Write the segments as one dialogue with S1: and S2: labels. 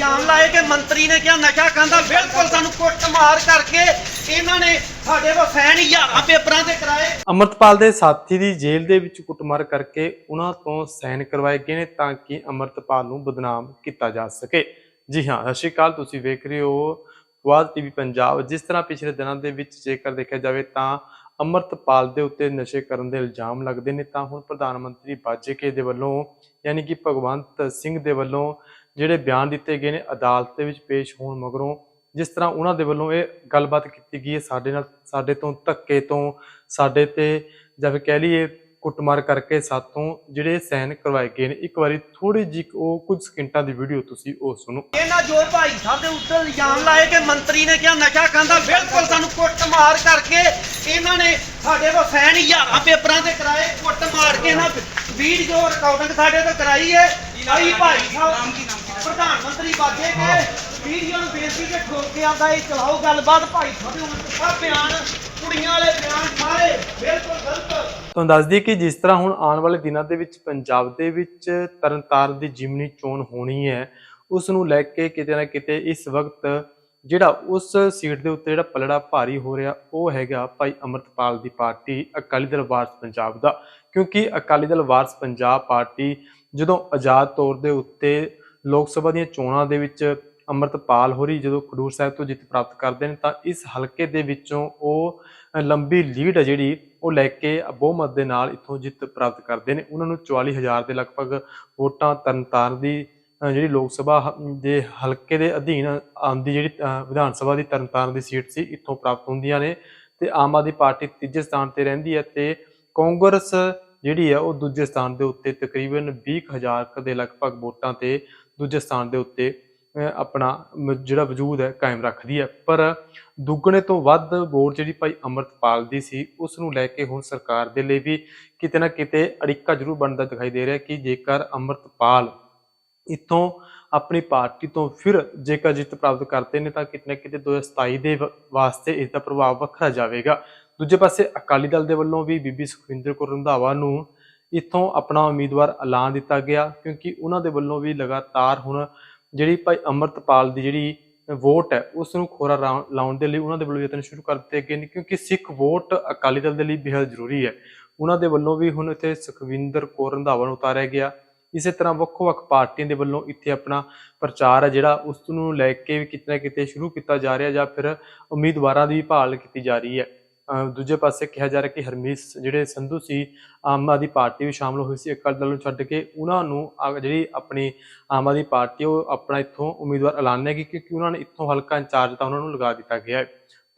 S1: ਇਲਜ਼ਾਮ ਲਾਏ ਕਿ ਮੰਤਰੀ ਨੇ ਕਿਹਾ ਨਸ਼ਾ ਖਾਂਦਾ ਬਿਲਕੁਲ ਸਾਨੂੰ ਕੁੱਟ ਕਰਕੇ ਇਹਨਾਂ ਨੇ ਸਾਡੇ ਕੋਲ ਸੈਨ ਹਜ਼ਾਰਾਂ ਪੇਪਰਾਂ ਤੇ ਕਰਾਏ।
S2: ਅਮਰਤਪਾਲ ਦੇ ਸਾਥੀ ਦੀ ਜੇਲ੍ਹ ਦੇ ਵਿੱਚ ਕੁੱਟਮਾਰ ਕਰਕੇ ਉਹਨਾਂ ਤੋਂ ਸਾਈਨ ਕਰਵਾਏ ਗਏ ਨੇ ਤਾਂ ਕਿ ਅਮਰਤਪਾਲ ਨੂੰ ਬਦਨਾਮ ਕੀਤਾ ਜਾ ਸਕੇ। ਜੀ ਹਾਂ, ਸਤਿ ਸ਼੍ਰੀ ਅਕਾਲ, ਤੁਸੀਂ ਵੇਖ ਰਹੇ ਹੋ ਵਾਦ ਟੀਵੀ ਪੰਜਾਬ। ਜਿਸ ਤਰ੍ਹਾਂ ਪਿਛਲੇ ਦਿਨਾਂ ਦੇ ਵਿੱਚ ਜੇਕਰ ਦੇਖਿਆ ਜਾਵੇ ਤਾਂ ਅਮਰਤਪਾਲ ਦੇ ਉੱਤੇ ਨਸ਼ੇ ਕਰਨ ਦੇ ਇਲਜ਼ਾਮ ਲੱਗਦੇ ਨੇ, ਤਾਂ ਹੁਣ ਪ੍ਰਧਾਨ ਮੰਤਰੀ ਬਾਜੇਕੇ ਦੇ ਵੱਲੋਂ, ਯਾਨੀ ਕਿ ਭਗਵੰਤ ਸਿੰਘ ਦੇ ਵੱਲੋਂ ਜਿਹੜੇ ਬਿਆਨ ਦਿੱਤੇ ਗਏ ਨੇ, ਅਦਾਲਤ ਦੇ ਵਿੱਚ ਪੇਸ਼ ਹੋਣ ਮਗਰੋਂ, ਜਿਸ ਤਰ੍ਹਾਂ ਉਹਨਾਂ ਦੇ ਵੱਲੋਂ ਇਹ ਗੱਲਬਾਤ ਕੀਤੀ ਗਈ ਹੈ, ਸਾਡੇ ਨਾਲ, ਸਾਡੇ ਤੋਂ ਧੱਕੇ ਤੋਂ, ਸਾਡੇ ਤੇ ਜਾਂ ਫਿਰ ਕਹਿ ਲਈਏ ਕੁੱਟਮਾਰ ਕਰਕੇ ਸਾਥੋਂ ਜਿਹੜੇ ਸੈਨ ਕਰਵਾਏ ਗਏ ਨੇ। ਇੱਕ ਵਾਰੀ ਥੋੜੀ ਜਿਹੀ ਉਹ ਕੁਝ ਸਕਿੰਟਾਂ ਦੀ ਵੀਡੀਓ ਤੁਸੀਂ ਉਹ ਸੁਣੋ।
S1: ਇਹਨਾਂ ਜੋਰ ਭਾਈ ਸਾਹਿਬ ਦੇ ਉੱਤੇ ਇਲਜ਼ਾਮ ਲਾਏ ਕਿ ਮੰਤਰੀ ਨੇ ਕਿਹਾ, ਨਸ਼ਾ ਖਾਂਦਾ, ਬਿਲਕੁਲ ਸਾਨੂੰ ਕੁੱਟ ਮਾਰ ਕਰਕੇ ਇਹਨਾਂ ਨੇ ਸਾਡੇ ਕੋਲ ਸੈਨ ਹਜ਼ਾਰਾਂ ਪੇਪਰਾਂ ਤੇ ਕਰਾਏ, ਕੁੱਟ ਕੇ ਇਹਨਾਂ ਵੀਡੀਓ ਰਿਕਾਰਡਿੰਗ ਸਾਡੇ ਤੋਂ ਕਰਾਈ ਹੈ। ਭਾਈ ਸਾਹਿਬ ਪ੍ਰਧਾਨ ਮੰਤਰੀ ਬਾਜੇ ਕੇ ਵੀਡੀਓ ਨੂੰ ਬੇਨਤੀ ਕੇ ਠੋਕ ਕੇ ਆਂਦਾ ਇਹ ਚਲਾਓ ਗੱਲਬਾਤ ਭਾਈ ਸਾਹਿਬ ਉਲਟ ਸਭ ਬਿਆਨ ਕੁੜੀਆਂ ਵਾਲੇ ਬਿਆਨ ਸਾਰੇ ਬਿਲਕੁਲ ਗਲਤ।
S2: ਤੁਹਾਨੂੰ ਦੱਸ ਦਈਏ ਕਿ ਜਿਸ ਤਰ੍ਹਾਂ ਹੁਣ ਆਉਣ ਵਾਲੇ ਦਿਨਾਂ ਦੇ ਵਿੱਚ ਪੰਜਾਬ ਦੇ ਵਿੱਚ ਤਰਨਤਾਰਨ ਦੀ ਜਿਮਨੀ ਚੋਣ ਹੋਣੀ ਹੈ ਉਸ ਨੂੰ ਲੈ ਕੇ ਕਿਤੇ ਨਾ ਕਿਤੇ ਇਸ ਵਕਤ ਜਿਹੜਾ ਉਸ ਸੀਟ ਦੇ ਉੱਤੇ ਜਿਹੜਾ ਪਲੜਾ ਭਾਰੀ ਹੋ ਰਿਹਾ ਉਹ ਹੈਗਾ ਭਾਈ ਅਮਰਤਪਾਲ ਦੀ ਪਾਰਟੀ ਅਕਾਲੀ ਦਲ ਵਾਰਸ ਪੰਜਾਬ ਦਾ। ਕਿਉਂਕਿ ਅਕਾਲੀ ਦਲ ਵਾਰਸ ਪੰਜਾਬ ਪਾਰਟੀ ਜਦੋਂ ਆਜ਼ਾਦ ਤੌਰ ਦੇ ਉੱਤੇ ਲੋਕ ਸਭਾ ਦੀਆਂ ਚੋਣਾਂ ਦੇ ਵਿੱਚ ਅਮਰਤਪਾਲ ਹੋਰੀ ਜਦੋਂ ਖਡੂਰ ਸਾਹਿਬ ਤੋਂ ਜਿੱਤ ਪ੍ਰਾਪਤ ਕਰਦੇ ਨੇ ਤਾਂ ਇਸ ਹਲਕੇ ਦੇ ਵਿੱਚੋਂ ਉਹ ਲੰਬੀ ਲੀਡ ਹੈ ਜਿਹੜੀ, ਉਹ ਲੈ ਕੇ ਬਹੁਮਤ ਦੇ ਨਾਲ ਇੱਥੋਂ ਜਿੱਤ ਪ੍ਰਾਪਤ ਕਰਦੇ ਨੇ। ਉਹਨਾਂ ਨੂੰ 44000 ਦੇ ਲਗਭਗ ਵੋਟਾਂ ਤਰਨਤਾਰਨ ਦੀ ਜਿਹੜੀ ਲੋਕ ਸਭਾ ਦੇ ਹਲਕੇ ਦੇ ਅਧੀਨ ਆਉਂਦੀ ਜਿਹੜੀ ਵਿਧਾਨ ਸਭਾ ਦੀ ਤਰਨਤਾਰਨ ਦੀ ਸੀਟ ਸੀ, ਇੱਥੋਂ ਪ੍ਰਾਪਤ ਹੁੰਦੀਆਂ ਨੇ ਤੇ ਆਮ ਆਦਮੀ ਪਾਰਟੀ ਤੀਜੇ ਸਥਾਨ ਤੇ ਰਹਿੰਦੀ ਹੈ ਤੇ ਕਾਂਗਰਸ ਜਿਹੜੀ ਹੈ ਉਹ ਦੂਜੇ ਸਥਾਨ ਦੇ ਉੱਤੇ ਤਕਰੀਬਨ 20000 ਕੁ ਦੇ ਲਗਭਗ ਵੋਟਾਂ ਤੇ ਦੂਜੇ ਸਥਾਨ ਦੇ ਉੱਤੇ ਆਪਣਾ ਜਿਹੜਾ ਵਜੂਦ ਹੈ, ਕਾਇਮ ਰੱਖਦੀ ਹੈ। ਪਰ ਦੁੱਗਣੇ ਤੋਂ ਵੱਧ ਵੋਟ ਜਿਹੜੀ ਭਾਈ ਅਮਰਤਪਾਲ ਦੀ ਸੀ, ਉਸ ਨੂੰ ਲੈ ਕੇ ਹੁਣ ਸਰਕਾਰ ਦੇ ਲਈ ਵੀ ਕਿਤੇ ਨਾ ਕਿਤੇ ਅੜਿੱਕਾ ਜ਼ਰੂਰ ਬਣਦਾ ਦਿਖਾਈ ਦੇ ਰਿਹਾ ਕਿ ਜੇਕਰ ਅਮਰਤਪਾਲ ਇੱਥੋਂ ਆਪਣੀ ਪਾਰਟੀ ਤੋਂ ਫਿਰ ਜੇਕਰ ਜਿੱਤ ਪ੍ਰਾਪਤ ਕਰਦੇ ਨੇ, ਤਾਂ ਕਿਤੇ ਨਾ ਕਿਤੇ 2027 ਦੇ ਵਾਸਤੇ ਇਸ ਦਾ ਪ੍ਰਭਾਵ ਵੱਖਰਾ ਜਾਵੇਗਾ। ਦੂਜੇ ਪਾਸੇ ਅਕਾਲੀ ਦਲ ਦੇ ਵੱਲੋਂ ਵੀ ਬੀਬੀ ਸੁਖਵਿੰਦਰ ਕੌਰ ਰੰਧਾਵਾ ਨੂੰ ਇੱਥੋਂ ਆਪਣਾ ਉਮੀਦਵਾਰ ਐਲਾਨ ਦਿੱਤਾ ਗਿਆ, ਕਿਉਂਕਿ ਉਹਨਾਂ ਦੇ ਵੱਲੋਂ ਵੀ ਲਗਾਤਾਰ ਹੁਣ ਜਿਹੜੀ ਭਾਈ ਅਮਰਤਪਾਲ ਦੀ ਜਿਹੜੀ ਵੋਟ ਹੈ ਉਸ ਨੂੰ ਖੋਰਾ ਰਾ- ਲਾਉਣ ਦੇ ਲਈ ਉਹਨਾਂ ਦੇ ਵੱਲੋਂ ਯਤਨ ਸ਼ੁਰੂ ਕਰ ਦਿੱਤੇ ਗਏ ਨੇ, ਕਿਉਂਕਿ ਸਿੱਖ ਵੋਟ ਅਕਾਲੀ ਦਲ ਦੇ ਲਈ ਬੇਹੱਦ ਜ਼ਰੂਰੀ ਹੈ। ਉਹਨਾਂ ਦੇ ਵੱਲੋਂ ਵੀ ਹੁਣ ਇੱਥੇ ਸੁਖਵਿੰਦਰ ਕੌਰ ਰੰਧਾਵਾ ਨੂੰ ਉਤਾਰਿਆ ਗਿਆ। ਇਸੇ ਤਰ੍ਹਾਂ ਵੱਖ-ਵੱਖ ਪਾਰਟੀਆਂ ਦੇ ਵੱਲੋਂ ਇੱਥੇ ਆਪਣਾ ਪ੍ਰਚਾਰ ਹੈ, ਜਿਹੜਾ ਉਸ ਨੂੰ ਲੈ ਕੇ ਵੀ ਕਿਤੇ ਨਾ ਕਿਤੇ ਸ਼ੁਰੂ ਕੀਤਾ ਜਾ ਰਿਹਾ ਜਾਂ ਫਿਰ ਉਮੀਦਵਾਰਾਂ ਦੀ ਭਾਲ ਕੀਤੀ ਜਾ ਰਹੀ ਹੈ। ਦੂਜੇ ਪਾਸੇ ਕਿਹਾ ਜਾ ਰਿਹਾ ਕਿ ਹਰਮੀਤ ਜਿਹੜੇ ਸੰਧੂ ਸੀ, ਆਮ ਆਦਮੀ ਪਾਰਟੀ ਵੀ ਸ਼ਾਮਲ ਹੋਈ ਸੀ, ਅਕਾਲੀ ਦਲ ਨੂੰ ਛੱਡ ਕੇ ਉਹਨਾਂ ਨੂੰ ਜਿਹੜੀ ਆਪਣੀ ਆਮ ਆਦਮੀ ਪਾਰਟੀ ਉਹ ਆਪਣਾ ਇੱਥੋਂ ਉਮੀਦਵਾਰ ਐਲਾਨੇਗੀ ਕਿਉਂਕਿ ਉਹਨਾਂ ਨੇ ਇੱਥੋਂ ਹਲਕਾ ਇੰਚਾਰਜ ਤਾਂ ਉਹਨਾਂ ਨੂੰ ਲਗਾ ਦਿੱਤਾ ਗਿਆ ਹੈ।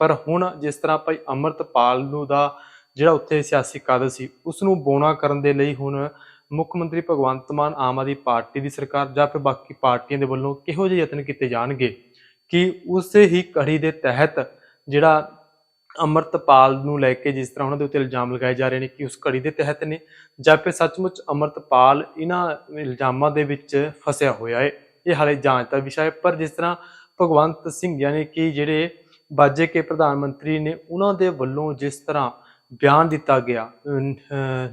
S2: ਪਰ ਹੁਣ ਜਿਸ ਤਰ੍ਹਾਂ ਭਾਈ ਅਮਰਤਪਾਲ ਨੂੰ ਦਾ ਜਿਹੜਾ ਉੱਥੇ ਸਿਆਸੀ ਕਾਦਰ ਸੀ, ਉਸ ਨੂੰ ਬੋਣਾ ਕਰਨ ਦੇ ਲਈ ਹੁਣ ਮੁੱਖ ਮੰਤਰੀ ਭਗਵੰਤ ਮਾਨ ਆਮ ਆਦਮੀ ਪਾਰਟੀ ਦੀ ਸਰਕਾਰ ਜਾਂ ਫਿਰ ਬਾਕੀ ਪਾਰਟੀਆਂ ਦੇ ਵੱਲੋਂ ਕਿਹੋ ਜਿਹੇ ਯਤਨ ਕੀਤੇ ਜਾਣਗੇ ਕਿ ਉਸੇ ਹੀ ਕੜੀ ਦੇ ਤਹਿਤ ਜਿਹੜਾ ਅਮਰਤਪਾਲ ਨੂੰ ਲੈ ਕੇ ਜਿਸ ਤਰ੍ਹਾਂ ਉਹਨਾਂ ਦੇ ਉੱਤੇ ਇਲਜ਼ਾਮ ਲਗਾਏ ਜਾ ਰਹੇ ਨੇ ਕਿ ਉਸ ਘੜੀ ਦੇ ਤਹਿਤ ਨੇ ਜਾਂ ਫਿਰ ਸੱਚਮੁੱਚ ਅਮਰਤਪਾਲ ਇਹਨਾਂ ਇਲਜ਼ਾਮਾਂ ਦੇ ਵਿੱਚ ਫਸਿਆ ਹੋਇਆ ਹੈ। ਇਹ ਹਾਲੇ ਜਾਂਚ ਦਾ ਵਿਸ਼ਾ ਹੈ ਪਰ ਜਿਸ ਤਰ੍ਹਾਂ ਭਗਵੰਤ ਸਿੰਘ ਯਾਨੀ ਕਿ ਜਿਹੜੇ ਬਾਜੇ ਕੇ ਪ੍ਰਧਾਨ ਮੰਤਰੀ ਨੇ ਉਹਨਾਂ ਦੇ ਵੱਲੋਂ ਜਿਸ ਤਰ੍ਹਾਂ ਬਿਆਨ ਦਿੱਤਾ ਗਿਆ ਅਮ,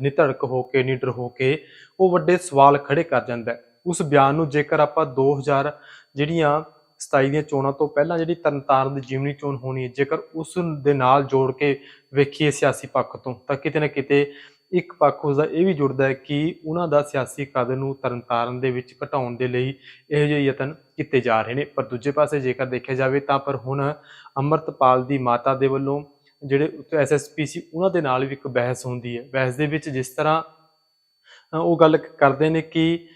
S2: ਨਿਧੜਕ ਹੋ ਕੇ ਨਿਡਰ ਹੋ ਕੇ ਉਹ ਵੱਡੇ ਸਵਾਲ ਖੜੇ ਕਰ ਜਾਂਦਾ ਹੈ। ਉਸ ਬਿਆਨ ਨੂੰ ਜੇਕਰ ਆਪਾਂ 2000 ਜਿਹੜੀਆਂ 27 ਦੀਆਂ ਚੋਣਾਂ ਤੋਂ ਪਹਿਲਾਂ ਜਿਹੜੀ ਤਰਨਤਾਰਨ ਦੀ ਜਿਮਨੀ ਚੋਣ ਹੋਣੀ ਹੈ, ਜੇਕਰ ਉਸ ਦੇ ਨਾਲ ਜੋੜ ਕੇ ਵੇਖੀਏ ਸਿਆਸੀ ਪੱਖ ਤੋਂ, ਤਾਂ ਕਿਤੇ ਨਾ ਕਿਤੇ ਇੱਕ ਪੱਖ ਉਸਦਾ ਇਹ ਵੀ ਜੁੜਦਾ ਹੈ ਕਿ ਉਹਨਾਂ ਦਾ ਸਿਆਸੀ ਕਦ ਨੂੰ ਤਰਨਤਾਰਨ ਦੇ ਵਿੱਚ ਘਟਾਉਣ ਦੇ ਲਈ ਇਹੋ ਜਿਹੇ ਯਤਨ ਕੀਤੇ ਜਾ ਰਹੇ ਨੇ। ਪਰ ਦੂਜੇ ਪਾਸੇ ਜੇਕਰ ਦੇਖਿਆ ਜਾਵੇ ਤਾਂ ਪਰ ਹੁਣ ਅਮਰਤਪਾਲ ਦੀ ਮਾਤਾ ਦੇ ਵੱਲੋਂ ਜਿਹੜੇ ਉੱਥੇ ਐਸਐਸਪੀ ਸੀ, ਉਹਨਾਂ ਦੇ ਨਾਲ ਵੀ ਇੱਕ ਬਹਿਸ ਹੁੰਦੀ ਹੈ। ਬਹਿਸ ਦੇ ਵਿੱਚ ਜਿਸ ਤਰ੍ਹਾਂ ਉਹ ਗੱਲ ਕਰਦੇ ਨੇ ਕਿ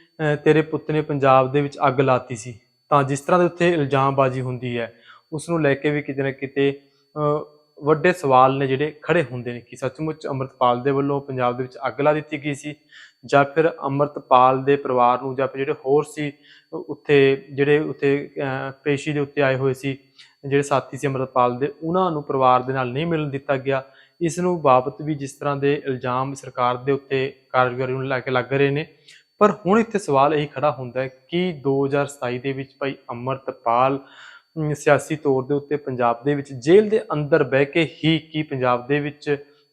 S2: ਤੇਰੇ ਪੁੱਤ ਨੇ ਪੰਜਾਬ ਦੇ ਵਿੱਚ ਅੱਗ ਲਾਤੀ ਸੀ। ਤਾਂ ਜਿਸ ਤਰ੍ਹਾਂ ਦੇ ਉੱਥੇ ਇਲਜ਼ਾਮਬਾਜ਼ੀ ਹੁੰਦੀ ਹੈ ਉਸ ਨੂੰ ਲੈ ਕੇ ਵੀ ਕਿਤੇ ਨਾ ਕਿਤੇ ਵੱਡੇ ਸਵਾਲ ਨੇ ਜਿਹੜੇ ਖੜੇ ਹੁੰਦੇ ਨੇ ਕਿ ਸੱਚਮੁੱਚ ਅੰਮ੍ਰਿਤਪਾਲ ਦੇ ਵੱਲੋਂ ਪੰਜਾਬ ਦੇ ਵਿੱਚ ਅੱਗ ਲਾ ਦਿੱਤੀ ਗਈ ਸੀ ਜਾਂ ਫਿਰ ਅੰਮ੍ਰਿਤਪਾਲ ਦੇ ਪਰਿਵਾਰ ਨੂੰ ਜਾਂ ਫਿਰ ਜਿਹੜੇ ਹੋਰ ਸੀ ਉੱਥੇ ਜਿਹੜੇ ਉੱਥੇ ਪੇਸ਼ੀ ਦੇ ਉੱਤੇ ਆਏ ਹੋਏ ਸੀ, ਜਿਹੜੇ ਸਾਥੀ ਸੀ ਅੰਮ੍ਰਿਤਪਾਲ ਦੇ, ਉਹਨਾਂ ਨੂੰ ਪਰਿਵਾਰ ਦੇ ਨਾਲ ਨਹੀਂ ਮਿਲਣ ਦਿੱਤਾ ਗਿਆ। ਇਸ ਨੂੰ ਬਾਬਤ ਵੀ ਜਿਸ ਤਰ੍ਹਾਂ ਦੇ ਇਲਜ਼ਾਮ ਸਰਕਾਰ ਦੇ ਉੱਤੇ ਕਾਰਜਕਾਰੀ ਨੂੰ ਲੈ ਕੇ ਲੱਗ ਰਹੇ ਨੇ ਪਰ ਹੁਣ ਇੱਥੇ ਸਵਾਲ ਇਹੀ ਖੜਾ ਹੁੰਦਾ ਹੈ ਕਿ 2027 ਦੇ ਵਿੱਚ ਭਾਈ ਅਮਰਤਪਾਲ ਸਿਆਸੀ ਤੌਰ ਦੇ ਉੱਤੇ ਪੰਜਾਬ ਦੇ ਵਿੱਚ ਜੇਲ੍ਹ ਦੇ ਅੰਦਰ ਬਹਿ ਕੇ ਹੀ ਕੀ ਪੰਜਾਬ ਦੇ ਵਿੱਚ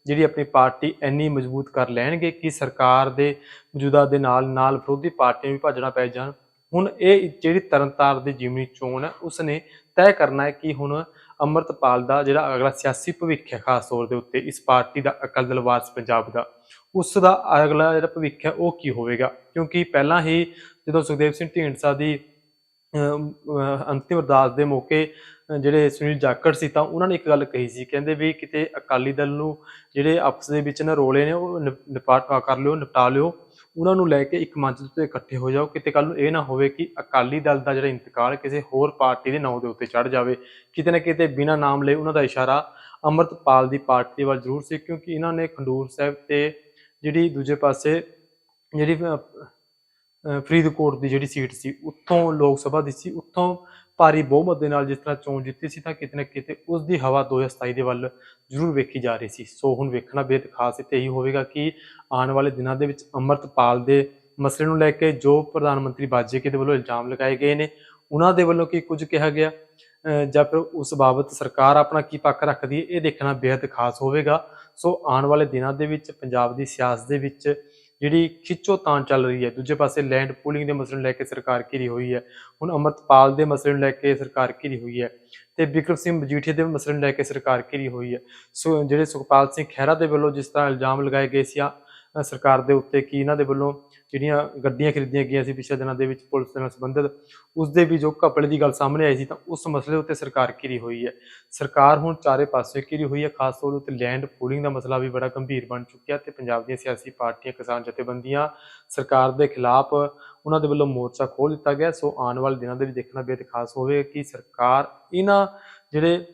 S2: ਜਿਹੜੀ ਆਪਣੀ ਪਾਰਟੀ ਇੰਨੀ ਮਜ਼ਬੂਤ ਕਰ ਲੈਣਗੇ ਕਿ ਸਰਕਾਰ ਦੇ ਮੌਜੂਦਾ ਦੇ ਨਾਲ ਨਾਲ ਵਿਰੋਧੀ ਪਾਰਟੀਆਂ ਵੀ ਭੱਜਣਾ ਪੈ ਜਾਣ? ਹੁਣ ਇਹ ਜਿਹੜੀ ਤਰਨਤਾਰ ਦੀ ਜਿਮਨੀ ਚੋਣ ਹੈ, ਉਸਨੇ ਤੈਅ ਕਰਨਾ ਹੈ ਕਿ ਹੁਣ ਅੰਮ੍ਰਿਤਪਾਲ ਦਾ ਜਿਹੜਾ ਅਗਲਾ ਸਿਆਸੀ ਭਵਿੱਖ ਹੈ, ਖਾਸ ਤੌਰ ਦੇ ਉੱਤੇ ਇਸ ਪਾਰਟੀ ਦਾ ਅਕਾਲੀ ਦਲ ਵਾਰਸ ਪੰਜਾਬ ਦਾ। ਉਸ ਦਾ ਅਗਲਾ ਜਿਹੜਾ ਭਵਿੱਖ ਹੈ ਉਹ ਕੀ ਹੋਵੇਗਾ? ਕਿਉਂਕਿ ਪਹਿਲਾਂ ਹੀ ਜਦੋਂ ਸੁਖਦੇਵ ਸਿੰਘ ਢੀਂਡਸਾ ਦੀ ਅੰਤਿਮ ਅਰਦਾਸ ਦੇ ਮੌਕੇ ਜਿਹੜੇ ਸੁਨੀਲ ਜਾਖੜ ਸੀ ਤਾਂ ਉਹਨਾਂ ਨੇ ਇੱਕ ਗੱਲ ਕਹੀ ਸੀ, ਕਹਿੰਦੇ ਵੀ ਕਿਤੇ ਅਕਾਲੀ ਦਲ ਨੂੰ ਜਿਹੜੇ ਆਪਸ ਦੇ ਵਿੱਚ ਨਾ ਰੋਲੇ ਨੇ, ਉਹ ਨਿਪ- ਨਿਪਾਟ ਕਰ ਲਿਓ, ਨਿਪਟਾ ਲਿਓ, ਉਹਨਾਂ ਨੂੰ ਲੈ ਕੇ ਇੱਕ ਮੰਚ ਉੱਤੇ ਇਕੱਠੇ ਹੋ ਜਾਓ। ਕਿਤੇ ਕੱਲ ਨੂੰ ਇਹ ਨਾ ਹੋਵੇ ਕਿ ਅਕਾਲੀ ਦਲ ਦਾ ਜਿਹੜਾ ਇੰਤਕਾਲ ਕਿਸੇ ਹੋਰ ਪਾਰਟੀ ਦੇ ਨਾਂ ਦੇ ਉੱਤੇ ਚੜ ਜਾਵੇ। ਕਿਤੇ ਨਾ ਕਿਤੇ ਬਿਨਾਂ ਨਾਮ ਲਏ ਉਹਨਾਂ ਦਾ ਇਸ਼ਾਰਾ ਅੰਮ੍ਰਿਤਪਾਲ ਦੀ ਪਾਰਟੀ ਵੱਲ ਜ਼ਰੂਰ ਸੀ, ਕਿਉਂਕਿ ਇਹਨਾਂ ਨੇ ਖੰਡੂਰ ਸਾਹਿਬ ਤੇ ਜਿਹੜੀ ਦੂਜੇ ਪਾਸੇ ਜਿਹੜੀ ਫਰੀਦਕੋਟ ਦੀ ਜਿਹੜੀ ਸੀਟ ਸੀ, ਉੱਥੋਂ ਲੋਕ ਸਭਾ ਦੀ ਸੀ, ਉੱਥੋਂ ਭਾਰੀ ਬਹੁਮਤ ਦੇ ਨਾਲ ਜਿਸ ਤਰ੍ਹਾਂ ਚੋਣ ਜਿੱਤੀ ਸੀ, ਤਾਂ ਕਿਤੇ ਨਾ ਕਿਤੇ ਉਸ ਦੀ ਹਵਾ 2027 ਦੇ ਵੱਲ ਜ਼ਰੂਰ ਵੇਖੀ ਜਾ ਰਹੀ ਸੀ। ਸੋ ਹੁਣ ਵੇਖਣਾ ਬੇहद ਖਾਸ ਇੱਥੇ ਇਹੀ ਹੋਵੇਗਾ ਕਿ ਆਉਣ ਵਾਲੇ ਦਿਨਾਂ ਦੇ ਵਿੱਚ ਅੰਮ੍ਰਿਤਪਾਲ ਦੇ ਮਸਲੇ ਨੂੰ ਲੈ ਕੇ ਜੋ ਪ੍ਰਧਾਨ ਮੰਤਰੀ ਬਾਜੇਕੇ ਦੇ ਵੱਲੋਂ ਇਲਜ਼ਾਮ ਲਗਾਏ ਗਏ ਨੇ, ਉਹਨਾਂ ਦੇ ਵੱਲੋਂ ਕੀ ਕੁਝ ਕਿਹਾ ਗਿਆ? ਜਾਂ ਫਿਰ ਉਸ ਬਾਬਤ ਸਰਕਾਰ ਆਪਣਾ ਕੀ ਪੱਖ ਰੱਖਦੀ ਹੈ, ਇਹ ਦੇਖਣਾ ਬੇहद ਖਾਸ ਹੋਵੇਗਾ। ਸੋ ਆਉਣ ਵਾਲੇ ਦਿਨਾਂ ਦੇ ਵਿੱਚ ਪੰਜਾਬ ਦੀ ਸਿਆਸਤ ਦੇ ਵਿੱਚ ਜਿਹੜੀ ਖਿੱਚੋ ਖਿੱਚੋਤਾਣ ਚੱਲ ਰਹੀ ਹੈ, ਦੂਜੇ ਪਾਸੇ ਲੈਂਡ ਪੂਲਿੰਗ ਦੇ ਮਸਲੇ ਨੂੰ ਲੈ ਕੇ ਸਰਕਾਰ ਘਿਰੀ ਹੋਈ ਹੈ, ਹੁਣ ਅਮਰਤਪਾਲ ਦੇ ਮਸਲੇ ਨੂੰ ਲੈ ਕੇ ਸਰਕਾਰ ਘਿਰੀ ਹੋਈ ਹੈ ਤੇ ਵਿਕਰਮ ਸਿੰਘ ਮਜੀਠੀਆ ਦੇ ਮਸਲੇ ਨੂੰ ਲੈ ਕੇ ਸਰਕਾਰ ਘਿਰੀ ਹੋਈ ਹੈ। ਸੋ ਜਿਹੜੇ ਸੁਖਪਾਲ ਸਿੰਘ ਖਹਿਰਾ ਦੇ ਵੱਲੋਂ ਜਿਸ ਤਰ੍ਹਾਂ ਇਲਜ਼ਾਮ ਲਗਾਏ ਗਏ ਸੀ ਸਰਕਾਰ ਦੇ ਉੱਤੇ ਕਿ ਇਹਨਾਂ ਦੇ ਵੱਲੋਂ ਜਿਹੜੀਆਂ ਗੱਡੀਆਂ ਖਰੀਦੀਆਂ ਗਈਆਂ ਸੀ ਪਿਛਲੇ ਦਿਨਾਂ ਦੇ ਵਿੱਚ, ਪੁਲਿਸ ਦੇ ਨਾਲ ਸੰਬੰਧਿਤ ਉਸ ਦੇ ਵੀ ਜੋ ਘਪਲੇ ਦੀ ਗੱਲ ਸਾਹਮਣੇ ਆਈ ਸੀ ਤਾਂ ਉਸ ਮਸਲੇ ਉੱਤੇ ਸਰਕਾਰ ਘਿਰੀ ਹੋਈ ਹੈ। ਸਰਕਾਰ ਹੁਣ ਚਾਰੇ ਪਾਸੇ ਘਿਰੀ ਹੋਈ ਹੈ, ਖਾਸ ਤੌਰ ਉੱਤੇ ਲੈਂਡ ਪੂਲਿੰਗ ਦਾ ਮਸਲਾ ਵੀ ਬੜਾ ਗੰਭੀਰ ਬਣ ਚੁੱਕਿਆ ਤੇ ਪੰਜਾਬ ਦੀਆਂ ਸਿਆਸੀ ਪਾਰਟੀਆਂ, ਕਿਸਾਨ ਜਥੇਬੰਦੀਆਂ, ਸਰਕਾਰ ਦੇ ਖਿਲਾਫ ਉਹਨਾਂ ਦੇ ਵੱਲੋਂ ਮੋਰਚਾ ਖੋਲ ਦਿੱਤਾ ਗਿਆ। ਸੋ ਆਉਣ ਵਾਲੇ ਦਿਨਾਂ ਦੇ ਵਿੱਚ ਦੇਖਣਾ ਬੇਤ ਖਾਸ ਹੋਵੇਗਾ ਕਿ ਸਰਕਾਰ ਇਹਨਾਂ ਜਿਹੜੇ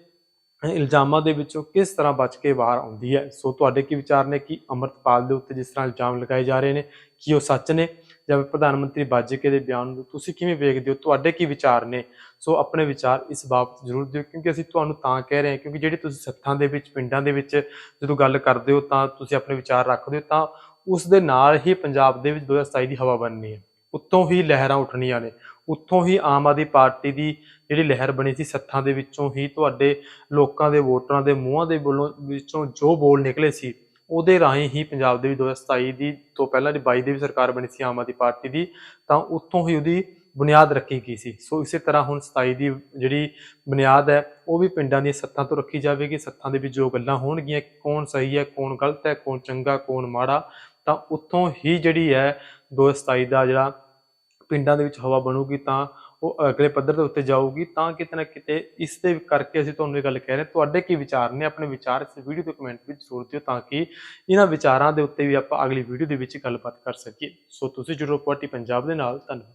S2: ਇਲਜ਼ਾਮਾਂ ਦੇ ਵਿੱਚੋਂ ਕਿਸ ਤਰ੍ਹਾਂ ਬਚ ਕੇ ਬਾਹਰ ਆਉਂਦੀ ਹੈ? ਸੋ ਤੁਹਾਡੇ ਕੀ ਵਿਚਾਰ ਨੇ ਕਿ ਅੰਮ੍ਰਿਤਪਾਲ ਦੇ ਉੱਤੇ ਜਿਸ ਤਰ੍ਹਾਂ ਇਲਜ਼ਾਮ ਲਗਾਏ ਜਾ ਰਹੇ ਨੇ, ਕੀ ਉਹ ਸੱਚ ਨੇ? ਜਾਂ ਪ੍ਰਧਾਨ ਮੰਤਰੀ ਬਾਜੇਕੇ ਦੇ ਬਿਆਨ ਨੂੰ ਤੁਸੀਂ ਕਿਵੇਂ ਵੇਖਦੇ ਹੋ? ਤੁਹਾਡੇ ਕੀ ਵਿਚਾਰ ਨੇ? ਸੋ ਆਪਣੇ ਵਿਚਾਰ ਇਸ ਬਾਬਤ ਜ਼ਰੂਰ ਦਿਓ, ਕਿਉਂਕਿ ਅਸੀਂ ਤੁਹਾਨੂੰ ਤਾਂ ਕਹਿ ਰਹੇ ਹਾਂ, ਕਿਉਂਕਿ ਜਿਹੜੀ ਤੁਸੀਂ ਸੱਥਾਂ ਦੇ ਵਿੱਚ, ਪਿੰਡਾਂ ਦੇ ਵਿੱਚ ਜਦੋਂ ਗੱਲ ਕਰਦੇ ਹੋ, ਤਾਂ ਤੁਸੀਂ ਆਪਣੇ ਵਿਚਾਰ ਰੱਖਦੇ ਹੋ, ਤਾਂ ਉਸ ਦੇ ਨਾਲ ਹੀ ਪੰਜਾਬ ਦੇ ਵਿੱਚ 2027 ਦੀ ਹਵਾ ਬਣਨੀ ਹੈ। ਉੱਤੋਂ ਹੀ ਲਹਿਰਾਂ ਉੱਠਣੀਆਂ ਨੇ। ਉੱਥੋਂ ਹੀ ਆਮ ਆਦਮੀ ਪਾਰਟੀ ਦੀ ਜਿਹੜੀ ਲਹਿਰ ਬਣੀ ਸੀ ਸੱਥਾਂ ਦੇ ਵਿੱਚੋਂ ਹੀ ਤੁਹਾਡੇ ਲੋਕਾਂ ਦੇ ਵੋਟਰਾਂ ਦੇ ਮੂੰਹਾਂ ਦੇ ਬੋਲੋਂ ਵਿੱਚੋਂ ਜੋ ਬੋਲ ਨਿਕਲੇ ਸੀ, ਉਹਦੇ ਰਾਹੀਂ ਹੀ ਪੰਜਾਬ ਦੇ ਵੀ 2027 ਦੀ ਤੋਂ ਪਹਿਲਾਂ ਦੀ 22 ਦੀ ਵੀ ਸਰਕਾਰ ਬਣੀ ਸੀ ਆਮ ਆਦਮੀ ਪਾਰਟੀ ਦੀ, ਤਾਂ ਉੱਥੋਂ ਹੀ ਉਹਦੀ ਬੁਨਿਆਦ ਰੱਖੀ ਗਈ ਸੀ। ਸੋ ਇਸੇ ਤਰ੍ਹਾਂ ਹੁਣ 27 ਦੀ ਜਿਹੜੀ ਬੁਨਿਆਦ ਹੈ, ਉਹ ਵੀ ਪਿੰਡਾਂ ਦੀਆਂ ਸੱਥਾਂ ਤੋਂ ਰੱਖੀ ਜਾਵੇਗੀ, ਸੱਥਾਂ ਦੇ ਵਿੱਚ ਜੋ ਗੱਲਾਂ ਹੋਣਗੀਆਂ, ਕੌਣ ਸਹੀ ਹੈ, ਕੌਣ ਗਲਤ ਹੈ, ਕੌਣ ਚੰਗਾ, ਕੌਣ ਮਾੜਾ, ਤਾਂ ਉੱਥੋਂ ਹੀ ਜਿਹੜੀ ਹੈ 2027 ਦਾ ਜਿਹੜਾ ਪਿੰਡਾਂ ਦੇ ਵਿੱਚ ਹਵਾ ਬਣੂਗੀ ਤਾਂ ਉਹ ਅਗਲੇ ਪੱਧਰ ਦੇ ਉੱਤੇ ਜਾਊਗੀ, ਤਾਂ ਕਿਤੇ ਨਾ ਕਿਤੇ ਇਸ ਦੇ ਕਰਕੇ ਅਸੀਂ ਤੁਹਾਨੂੰ ਇਹ ਗੱਲ ਕਹਿ ਰਹੇ ਤੁਹਾਡੇ ਕੀ ਵਿਚਾਰ ਨੇ? ਆਪਣੇ ਵਿਚਾਰ ਇਸ ਵੀਡੀਓ ਦੇ ਕਮੈਂਟ ਵਿੱਚ ਜ਼ਰੂਰ ਦਿਓ ਤਾਂ ਕਿ ਇਹਨਾਂ ਵਿਚਾਰਾਂ ਦੇ ਉੱਤੇ ਵੀ ਆਪਾਂ ਅਗਲੀ ਵੀਡੀਓ ਦੇ ਵਿੱਚ ਗੱਲਬਾਤ ਕਰ ਸਕੀਏ। ਸੋ ਤੁਸੀਂ ਜੁੜੋ ਪਾਰਟੀ ਪੰਜਾਬ ਦੇ ਨਾਲ। ਧੰਨਵਾਦ।